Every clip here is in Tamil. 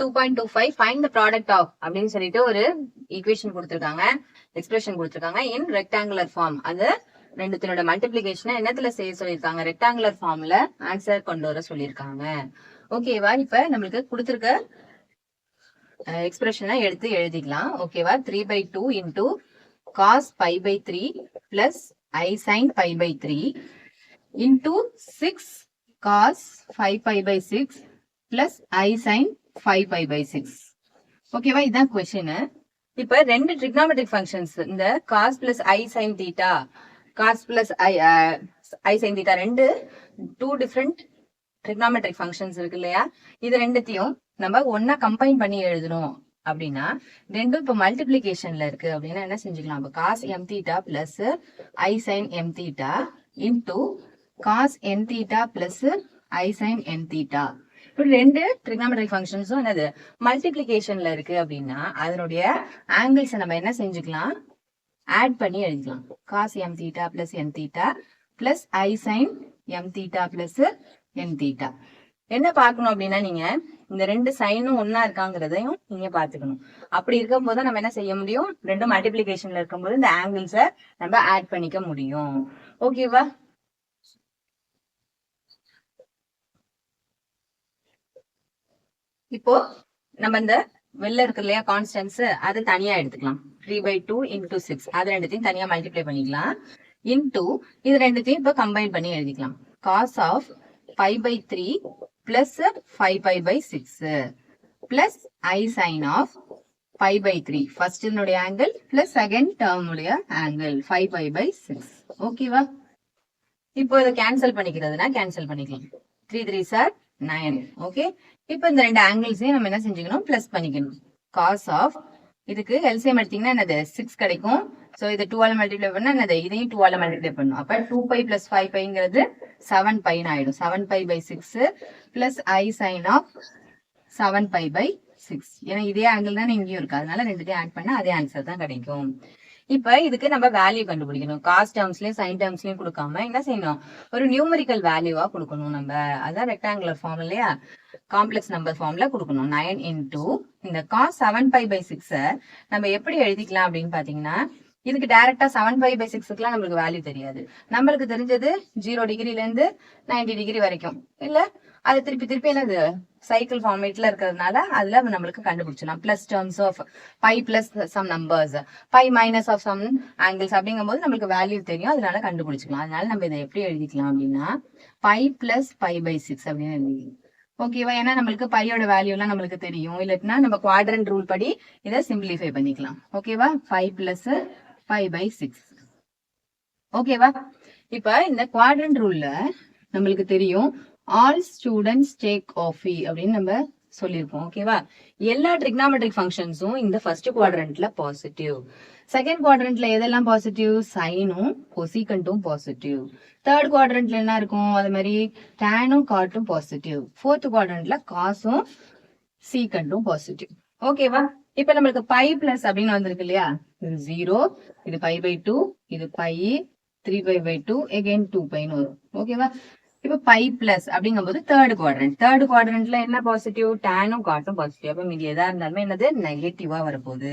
Two point two five find the product of அப்படின்னு சொல்லிட்டு ஒரு ஈக்குவேஷன் கொடுத்துருக்காங்க. எக்ஸ்பிரஷன் கொடுத்துருக்காங்க இன் ரெக்டாங்குலர் ஃபார்ம் அது ரெண்டுத்தினோட மல்டிபிளிகேஷனை என்னத்துல செய்ய சொல்லியிருக்காங்க? ரெக்டாங்குலர் ஃபார்ம்ல ஆன்சர் கொண்டு வர சொல்லியிருக்காங்க. ஓகேவா இப்ப நம்மளுக்கு கொடுத்துருக்க எக்ஸ்பிரஷனை எடுத்து எழுதிக்கலாம். ஓகேவா three by two into cos pi by three plus i sine pi by three into six cos five pi by six plus i sine five pi by six ஓகேவா இதான் கொஸ்டின் இப்ப ரெண்டு ட்ரிக்னாமெட்ரிக் ஃபங்க்ஷன்ஸ் இந்த cos plus i sine theta cos plus i i sine theta ரெண்டு டூ டிஃப்ரெண்ட் ட்ரிக்னாமெட்ரிக் ஃபங்க்ஷன்ஸ் இருக்கு இல்லையா? இது ரெண்டுத்தையும் நம்ம ஒன்னா கம்பைன் பண்ணி எழுதணும். அப்படின்னா ரெண்டும் இப்போ மல்டிபிளிகேஷன்ல இருக்கு. அப்படின்னா என்ன செஞ்சுக்கலாம்? இப்போ cos m theta plus i sine m theta into cos n theta plus i sine n theta இப்போ ரெண்டு ட்ரிக்னாமெட்ரிக் ஃபங்க்ஷன்ஸும் என்னது? மல்டிப்ளிகேஷன்ல இருக்கு அப்படின்னா அதனுடைய ஆங்கிள்ஸை நம்ம என்ன செஞ்சுக்கலாம்? ஆட் பண்ணி எழுதிக்கலாம். Cos m theta plus n theta plus i sine m theta plus n theta என்ன பார்க்கணும் அப்படின்னா நீங்க இந்த ரெண்டு சைனும் ஒன்னா இருக்காங்கிறதையும் நீங்க பாத்துக்கணும் அப்படி இருக்கும்போது நம்ம என்ன செய்ய முடியும்? ரெண்டும் மல்டிபிளிகேஷன்ல இருக்கும்போது இந்த ஆங்கிள்ஸை நம்ம ஆட் பண்ணிக்க முடியும். ஓகேவா இப்போ நம்ம இந்த வெளில இருக்கு இல்லையா கான்ஸ்டன்ஸ் அதை தனியா எடுத்துக்கலாம். Three by two into six அது ரெண்டுத்தையும் தனியா மல்டிப்ளை பண்ணிக்கலாம். இன்டூ இது ரெண்டுத்தையும் இப்போ கம்பைன் பண்ணி எழுதிக்கலாம். Cos of five by three plus five pi by six plus i sine of five by three first இதனுடைய ஆங்கிள் பிளஸ் செகண்ட் டேர்ம் உடைய angle five pi by six ஓகேவா இப்போ இதை கேன்சல் பண்ணிக்கிறதுனா கேன்சல் பண்ணிக்கலாம். Three three sir nine okay இப்போ இந்த ரெண்டு ஆங்கிள்ஸையும் நம்ம என்ன செஞ்சுக்கணும்? பிளஸ் பண்ணிக்கணும். காஸ் ஆஃப் இதுக்கு எல்சிஎம் எடுத்தீங்கன்னா என்னது? சிக்ஸ் கிடைக்கும். ஸோ இது டூவால் மல்டிப்ளை பண்ணா என்னது? இதையும் டூவால மல்டிப்ளை பண்ணும். அப்போ டூ பை பிளஸ் ஃபைவ் பைங்கிறது செவன் பைன்னு ஆயிடும். Seven pi by six plus i sine of seven pi by six ஏன்னா இதே ஆங்கிள் தானே இங்கேயும் இருக்கு. அதனால ரெண்டுத்தையும் ஆட் பண்ணா அதே ஆன்சர் தான் கிடைக்கும். இப்ப இதுக்கு நம்ம வேல்யூ கண்டுபிடிக்கணும். காஸ்ட் டேர்ம்ஸ்லயும் சைன் டேர்ம்ஸ்லயும் கொடுக்காம என்ன செய்யணும்? ஒரு நியூமரிக்கல் வேல்யூவா கொடுக்கணும் நம்ம. அதான் ரெக்டாங்குலர் ஃபார்ம் இல்லையா? காம்ப்ளெக்ஸ் நம்பர் ஃபார்ம்ல கொடுக்கணும். நைன் இன்டூ இந்த cos seven pi by six நம்ம எப்படி எழுதிக்கலாம் அப்படின்னு பாத்தீங்கன்னா இதுக்கு டைரக்டா செவன் ஃபைவ் பை சிக்ஸுக்குலாம் நம்மளுக்கு வேல்யூ தெரியாது. நம்மளுக்கு தெரிஞ்சது ஜீரோ டிகிரில இருந்து நைன்டி டிகிரி வரைக்கும். இல்ல அது திருப்பி திருப்பி என்னது சைக்கிள் ஃபார்மேட்ல இருக்கிறதுனால அதுல நம்மளுக்கு கண்டுபிடிச்சிடலாம். Plus terms of pi plus some numbers pi minus of some angles அப்படிங்கும்போது நம்மளுக்கு வேல்யூ தெரியும். அதனால கண்டுபிடிச்சிக்கலாம். அதனால நம்ம இதை எப்படி எழுதிக்கலாம் அப்படின்னா pi plus pi by six அப்படின்னு எழுதிக்கலாம். ஓகேவா ஏன்னா நம்மளுக்கு பையோட வேல்யூ எல்லாம் நம்மளுக்கு தெரியும். இல்லாட்டினா நம்ம குவாட்ரண்ட் ரூல் படி இதை சிம்பிளிஃபை பண்ணிக்கலாம். ஓகேவா five plus five by six ஓகேவா இப்ப இந்த குவாட்ரண்ட் ரூல்ல நம்மளுக்கு தெரியும் ஆல் ஸ்டூடெண்ட்ஸ் டேக் காஃபி அப்படின்னு நம்ம சொல்லியிருப்போம் ஓகேவா எல்லா ட்ரிக்னாமெட்ரிக் ஃபங்க்ஷன்ஸும் இந்த ஃபர்ஸ்ட் குவாட்ரண்ட்ல பாசிட்டிவ் செகண்ட் குவாட்ரண்ட்ல எதெல்லாம் பாசிட்டிவ் சைனும் கொசிகண்டும் பாசிட்டிவ் தேர்ட் குவாட்ரண்ட்ல என்ன இருக்கும்? அது மாதிரி டேனும் காட்டும் பாசிட்டிவ் ஃபோர்த் குவாட்ரண்ட்ல காசும் சீக்கண்டும் பாசிட்டிவ் ஓகேவா இப்ப நம்மளுக்கு பை பிளஸ் அப்படின்னு வந்திருக்கு இல்லையா? இது ஜீரோ இது பை பை டூ இது pi three pi by two again two பைன்னு வரும் ஓகேவா இப்ப பை பிளஸ் அப்படிங்கும்போது தேர்ட் குவாட்ரண்ட் தேர்ட் குவாட்ரண்ட்ல என்ன பாசிட்டிவ் டேனும் காட்டும் பாசிட்டிவ் அப்ப மீதி எதா இருந்தாலுமே என்னது? நெகட்டிவா வரப்போகுது.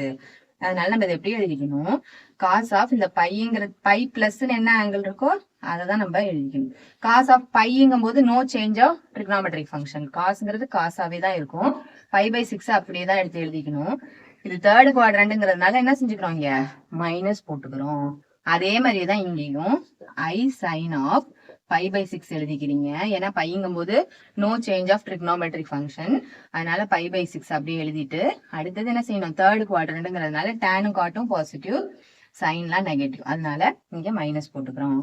அதனால நம்ம இதை எப்படி எழுதிக்கணும்? காஸ் ஆஃப் இந்த பைங்கிற பை பிளஸ்ன்னு என்ன ஆங்கிள் இருக்கோ அதை தான் நம்ம எழுதிக்கணும். காஸ் ஆஃப் பைங்கும் போது no change of trigonometric function காசுங்கிறது காசாவே தான் இருக்கும். ஃபைவ் பை சிக்ஸ் அப்படியே தான் எடுத்து எழுதிக்கணும். இது தேர்ட் குவாட்ரண்ட்ங்கிறதுனால என்ன செஞ்சுக்கிறோம் இங்க? மைனஸ் போட்டுக்கிறோம். அதே மாதிரியே தான் இங்கேயும். I sine of five by six எழுதிக்கிறீங்க. ஏன்னா பையங்கும் போது no change of trigonometric function அதனால பை பை சிக்ஸ் அப்படியே எழுதிட்டு அடுத்தது என்ன செய்யணும்? தேர்ட் குவாட்ரண்ட்ங்கிறதுனால டேனும் காட்டும் பாசிட்டிவ் சைன்லாம் நெகட்டிவ் அதனால இங்க மைனஸ் போட்டுக்கிறோம்.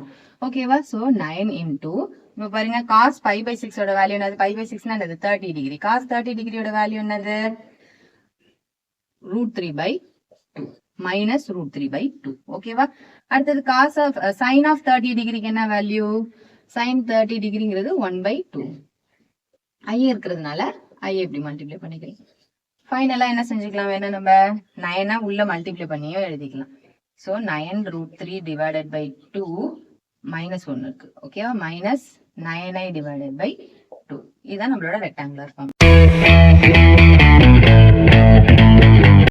ஓகேவா ஸோ நைன் இன்டூ இப்போ பாருங்க காஸ் ஃபைவ் பை சிக்ஸோட வேல்யூ என்னது? ஃபைவ் பை சிக்ஸ்னா என்னது? தேர்ட்டி டிகிரி காஸ் தேர்ட்டி டிகிரியோட வேல்யூ என்னது? Root three by two minus root three by two ஓகேவா அடுத்தது cos of sine of thirty டிகிரிக்கு என்ன வேல்யூ சைன் தேர்ட்டி டிகிரிங்கிறது ஒன் பை டூ ஐ இருக்கிறதுனால ஐ எப்படி மல்டிப்ளை பண்ணிக்கலாம்? ஃபைனலாக என்ன செஞ்சுக்கலாம்? வேணும் நம்ம நயனா உள்ள மல்டிப்ளை பண்ணியும் எழுதிக்கலாம். So nine root three divided by two minus ஒன்று இருக்கு. ஓகேவா minus nine i divided by two இதுதான் நம்மளோட ரெக்டாங்குலர் ஃபார்ம்